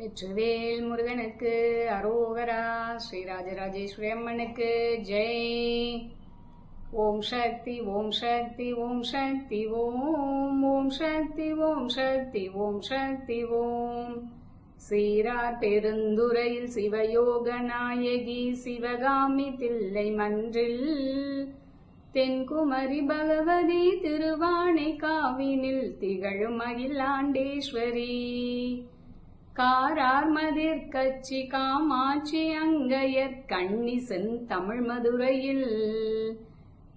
வெற்றிவேல் முருகனுக்கு அரோகரா ஸ்ரீராஜராஜேஸ்வரி அம்மனுக்கு ஜெய். ஓம் சக்தி ஓம் சக்தி ஓம் சக்தி ஓம். ஓம் சக்தி ஓம் சக்தி ஓம் சக்தி ஓம். சீரார் பெருந்துரையில் சிவயோக நாயகி சிவகாமி தில்லை மன்றில். தென்குமரி பகவதி திருவானை காவினில் திகழும் அகிலாண்டேஸ்வரி. காரார் மதிர் கச்சி காமாட்சி அங்கையர் கண்ணி செந்தமிழ் மதுரையில்.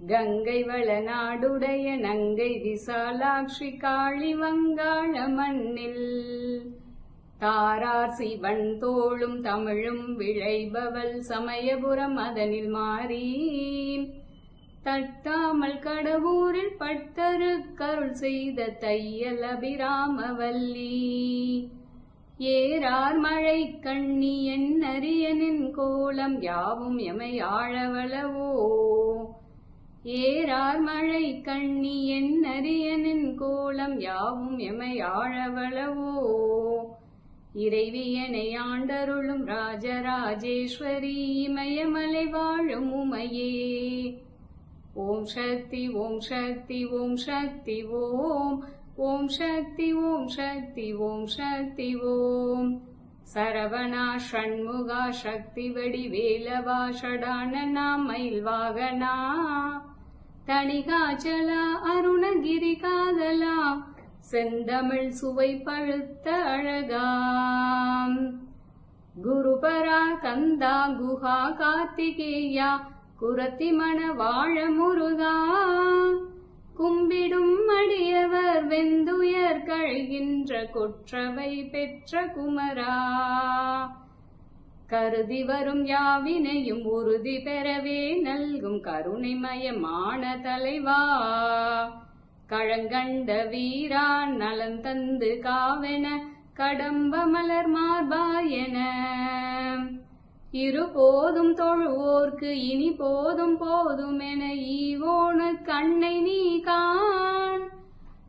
கங்கை வளநாடுடைய நங்கை விசாலாட்சி காளி வங்காள மண்ணில். தாரார் சிவன் தோளும் தமிழும் விளைபவள் சமயபுரம் அதனில் மாறி தட்டாமல் கடவுரில் பட்டரு கருள் செய்த தையல் அபிராமவல்லி ஏறார் மழை கண்ணி என் அரியனின் கோலம் யாவும் எமை ஆழவளவோ? ஏறார் மழை கண்ணி என் அரியனின் கோலம் யாவும் எமை ஆழவளவோ? இறைவியனை ஆண்டருளும் ராஜராஜேஸ்வரி இமயமலை வாழும் உமையே. ஓம் சக்தி ஓம் சக்தி ஓம் சக்தி ஓம் ஓம் சக்தி ஓம் சக்தி ஓம் சக்தி ஓம். சரவணா ஷண்முகா சக்தி வடிவேலவா ஷடானனா மயில் வாகனா தணிகாச்சலா அருணகிரி காதலா. செந்தமிழ் சுவை பழுத்த அழகாம். குருபரா கந்தா குஹா கார்த்திகேயா குரத்தி மண வாழ முருகா. கும்பிடும் அடியவர் வெந்துயர் கழிகின்ற கொற்றவை பெற்ற குமரா. கருதி வரும் யாவினையும் உறுதி பெறவே நல்கும் கருணைமயமான தலைவா. கழங்கண்ட வீரா நலன் தந்து காவென கடம்ப மலர் மார்பாயன. இரு போதும் தொழுவோர்க்கு இனி போதும் போதும் என ஈவோனு கண்ணை நீ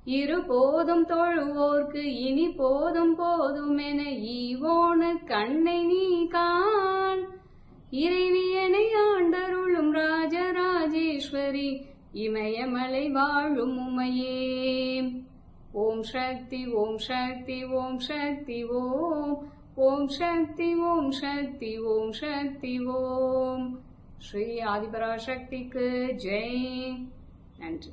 இரு போதும் தொழுவோர்க்கு இனி போதும் போதும் என ஈவோனு கண்ணை நீ கான் இறைவியனை ஆண்டருளும் ராஜராஜேஸ்வரி இமயமலை வாழும் உமையே. ஓம் சக்தி ஓம் சக்தி ஓம் சக்தி ஓம் ஓம் சக்தி ஓம் சக்தி ஓம் சக்தி ஓம் ஸ்ரீ ஆதிபராசக்திக்கு ஜெய். நன்றி.